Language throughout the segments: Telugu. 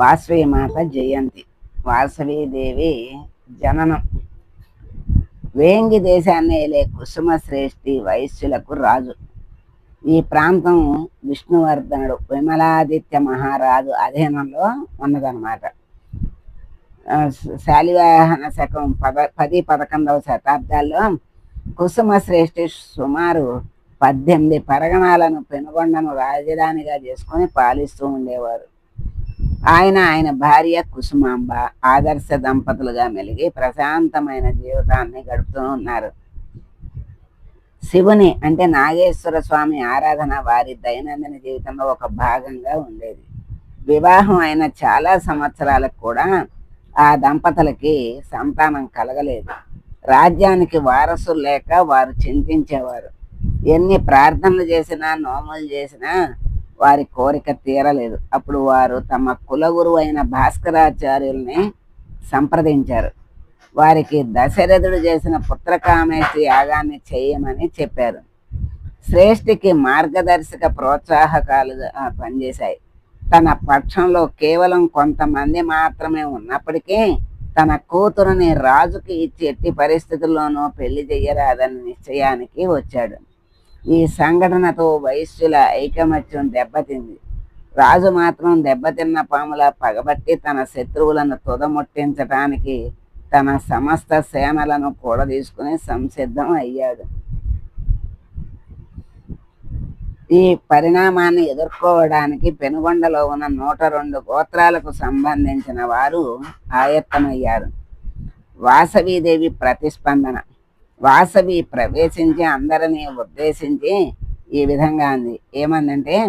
వాసవిమాత జయంతి. వాసవీదేవి జననం. వేంగి దేశాన్ని ఏలే కుసుమ శ్రేష్ఠి వైశ్యులకు రాజు. ఈ ప్రాంతం విష్ణువర్ధనుడు విమలాదిత్య మహారాజు అధీనంలో ఉన్నదన్నమాట. శాలివాహన శకం పద పది పదకొండవ శతాబ్దాల్లో కుసుమ శ్రేష్ఠి సుమారు పద్దెనిమిది పరగణాలను పెనుగొండను రాజధానిగా చేసుకొని పాలిస్తూ ఉండేవారు. ఆయన ఆయన భార్య కుసుమాంబ ఆదర్శ దంపతులుగా మెలిగి ప్రశాంతమైన జీవితాన్ని గడుపుతూ ఉన్నారు. శివుని అంటే నాగేశ్వర స్వామి ఆరాధన వారి దైనందిన జీవితంలో ఒక భాగంగా ఉండేది. వివాహం అయిన చాలా సంవత్సరాలకు కూడా ఆ దంపతులకి సంతానం కలగలేదు. రాజ్యానికి వారసులు లేక వారు చింతించేవారు. ఎన్ని ప్రార్థనలు చేసినా నోములు చేసినా వారి కోరిక తీరలేదు. అప్పుడు వారు తమ కులగురువు అయిన భాస్కరాచార్యుల్ని సంప్రదించారు. వారికి దశరథుడు చేసిన పుత్రకామేష్టి యాగాన్ని చేయమని చెప్పారు. శ్రేష్ఠికి మార్గదర్శక ప్రోత్సాహకాలుగా పనిచేశాయి. తన పక్షంలో కేవలం కొంతమంది మాత్రమే ఉన్నప్పటికీ తన కూతురుని రాజుకి ఇచ్చి ఎట్టి పరిస్థితుల్లోనూ పెళ్ళి చెయ్యరాదని నిశ్చయానికి వచ్చాడు. ఈ సంఘటనతో వైశ్యుల ఐకమత్యం దెబ్బతింది. రాజు మాత్రం దెబ్బతిన్న పాముల పగబట్టి తన శత్రువులను తుదముట్టించటానికి తన సమస్త సేనలను కూడా తీసుకుని సంసిద్ధం అయ్యాడు. ఈ పరిణామాన్ని ఎదుర్కోవడానికి పెనుగొండలో ఉన్న నూట రెండు గోత్రాలకు సంబంధించిన వారు ఆయత్తమయ్యారు. వాసవీదేవి ప్రతిస్పందన. వాసవి ప్రవేశించి అందరినీ ఉద్దేశించి ఈ విధంగా అంది. ఏమందంటే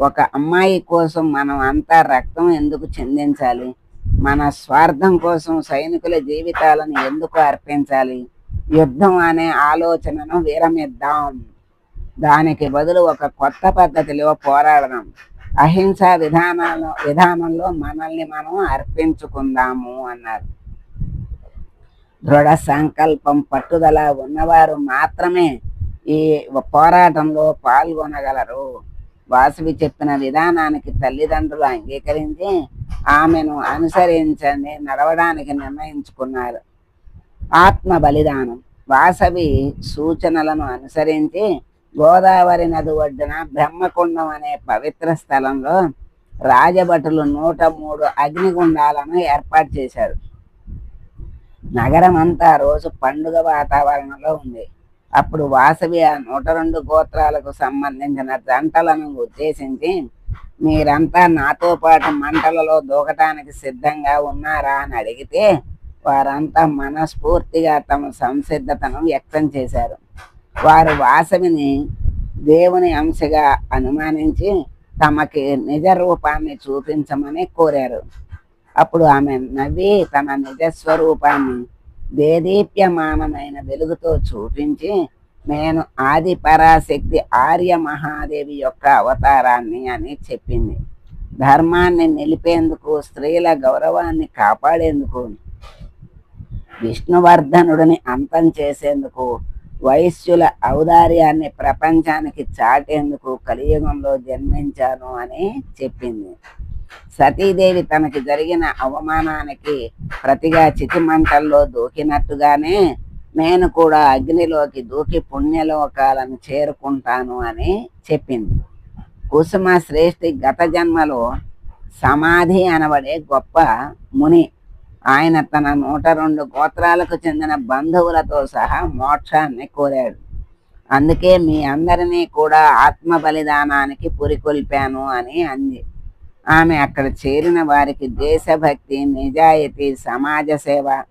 ఒక అమ్మాయి కోసం మనం అంతా రక్తం ఎందుకు చెందించాలి? మన స్వార్థం కోసం సైనికుల జీవితాలను ఎందుకు అర్పించాలి? యుద్ధం అనే ఆలోచనను విరమిద్దాం. దానికి బదులు ఒక కొత్త పద్ధతిలో పోరాడదాం. అహింసా విధానాల విధానంలో మనల్ని మనం అర్పించుకుందాము అన్నారు. దృఢ సంకల్పం పట్టుదల ఉన్నవారు మాత్రమే ఈ పోరాటంలో పాల్గొనగలరు. వాసవి చెప్పిన విధానానికి తల్లిదండ్రులు అంగీకరించి ఆమెను అనుసరించని నడవడానికి నిర్ణయించుకున్నారు. ఆత్మ బలిదానం. వాసవి సూచనలను అనుసరించి గోదావరి నది ఒడ్డున బ్రహ్మకుండం అనే పవిత్ర స్థలంలో రాజభటులు నూట మూడు అగ్నిగుండాలను ఏర్పాటు చేశారు. నగరం అంతా రోజు పండుగ వాతావరణంలో ఉంది. అప్పుడు వాసవి ఆ నూట రెండు గోత్రాలకు సంబంధించిన జంటలను ఉద్దేశించి మీరంతా నాతో పాటు మంటలలో దూకటానికి సిద్ధంగా ఉన్నారా? అని అడిగితే వారంతా మనస్ఫూర్తిగా తమ సంసిద్ధతను వ్యక్తం చేశారు. వారు వాసవిని దేవుని అంశగా అనుమానించి తమకి నిజ రూపాన్ని చూపించమని కోరారు. అప్పుడు ఆమె నవ్వి తన నిజ స్వరూపాన్ని దేదీప్యమానమైన వెలుగుతో చూపించి నేను ఆది పరాశక్తి ఆర్య మహాదేవి యొక్క అవతారాన్ని అని చెప్పింది. ధర్మాన్ని నిలిపేందుకు స్త్రీల గౌరవాన్ని కాపాడేందుకు విష్ణువర్ధనుడిని అంతం చేసేందుకు వైశ్యుల ఔదార్యాన్ని ప్రపంచానికి చాటేందుకు కలియుగంలో జన్మించాను అని చెప్పింది. సతీదేవి తనకి జరిగిన అవమానానికి ప్రతిగా చితిమంటల్లో దూకినట్టుగానే నేను కూడా అగ్నిలోకి దూకి పుణ్యలోకాలను చేరుకుంటాను అని చెప్పింది. కుసుమ శ్రేష్ఠి గత జన్మలో సమాధి అనబడే గొప్ప ముని. ఆయన తన నూట రెండు గోత్రాలకు చెందిన బంధువులతో సహా మోక్షాన్ని కోరాడు. అందుకే మీ అందరినీ కూడా ఆత్మ బలిదానానికి పురికొల్పాను అని అంది. ఆమె అక్కడ చేరిన వారికి దేశభక్తి నిజాయితీ సమాజ సేవ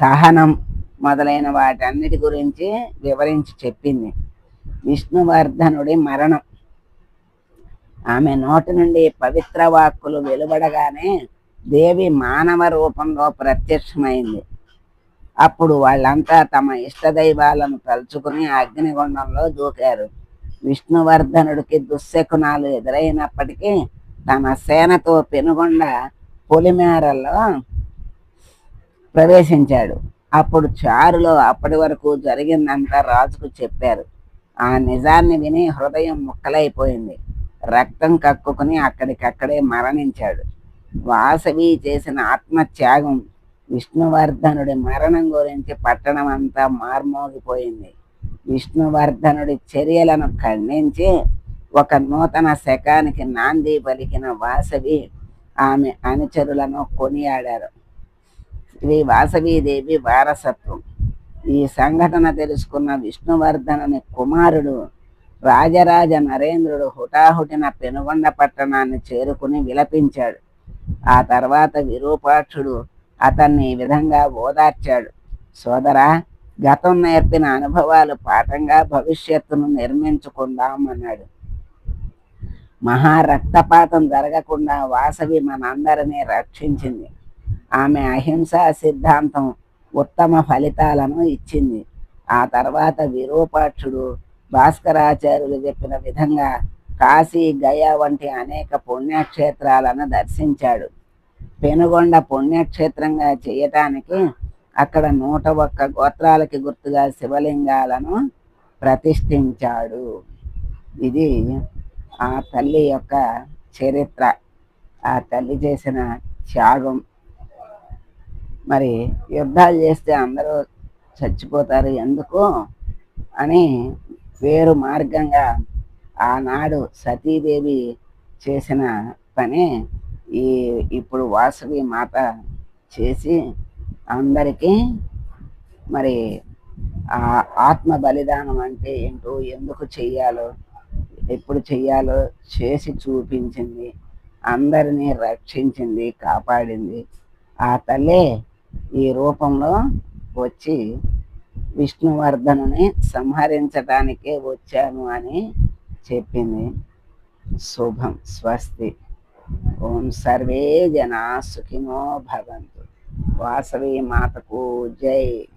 సహనం మొదలైన వాటన్నిటి గురించి వివరించి చెప్పింది. విష్ణువర్ధనుడి మరణం. ఆమె నోటి నుండి పవిత్ర వాక్కులు వెలువడగానే దేవి మానవ రూపంలో ప్రత్యక్షమైంది. అప్పుడు వాళ్ళంతా తమ ఇష్టదైవాలను తలుచుకుని అగ్నిగుండంలో దూకారు. విష్ణువర్ధనుడికి దుశ్శకునాలు ఎదురైనప్పటికీ తన సేనతో పెనుగొండ పొలిమేరల్లో ప్రవేశించాడు. అప్పుడు చారులో అప్పటి వరకు జరిగిందంతా రాజుకు చెప్పారు. ఆ నిజాన్ని విని హృదయం ముక్కలైపోయింది. రక్తం కక్కుకుని అక్కడికక్కడే మరణించాడు. వాసవి చేసిన ఆత్మత్యాగం విష్ణువర్ధనుడి మరణం గురించి పట్టణం అంతా మార్మోగిపోయింది. విష్ణువర్ధనుడి చర్యలను ఖండించి ఒక నూతన శకానికి నాంది పలికిన వాసవి ఆమె అనుచరులను కొనియాడారు. శ్రీ వాసవీదేవి వారసత్వం. ఈ సంఘటన తెలుసుకున్న విష్ణువర్ధనుని కుమారుడు రాజరాజ నరేంద్రుడు హుటాహుటిన పెనుగొండ పట్టణాన్ని చేరుకుని విలపించాడు. ఆ తర్వాత విరూపాక్షుడు అతన్ని ఈ విధంగా ఓదార్చాడు. సోదరా గతం నేర్పిన అనుభవాలు పాఠంగా భవిష్యత్తును నిర్మించుకుందాం అన్నాడు. మహా రక్తపాతం జరగకుండా వాసవి మనందరినీ రక్షించింది. ఆమె అహింసా సిద్ధాంతం ఉత్తమ ఫలితాలను ఇచ్చింది. ఆ తర్వాత విరూపాక్షుడు భాస్కరాచార్యులు చెప్పిన విధంగా కాశీ గయా వంటి అనేక పుణ్యక్షేత్రాలను దర్శించాడు. పెనుగొండ పుణ్యక్షేత్రంగా చేయటానికి అక్కడ నూట ఒక్క గోత్రాలకి గుర్తుగా శివలింగాలను ప్రతిష్ఠించాడు. ఇది ఆ తల్లి యొక్క చరిత్ర ఆ తల్లి చేసిన త్యాగం. మరి యుద్ధాలు చేస్తే అందరూ చచ్చిపోతారు ఎందుకు అని వేరు మార్గంగా ఆనాడు సతీదేవి చేసిన పని ఈ ఇప్పుడు వాసవి మాత చేసి అందరికీ మరి ఆ ఆత్మ బలిదానం అంటే ఏంటో ఎందుకు చెయ్యాలో ఎప్పుడు చేయాలో చేసి చూపించింది అందరినీ రక్షించింది కాపాడింది. ఆ తల్లే ఈ రూపంలో వచ్చి విష్ణువర్ధనుని సంహరించటానికే వచ్చాను అని చెప్పింది. శుభం స్వస్తి. ఓం సర్వే జనా సుఖినో భవంతు. వాసవి మాతకు జై.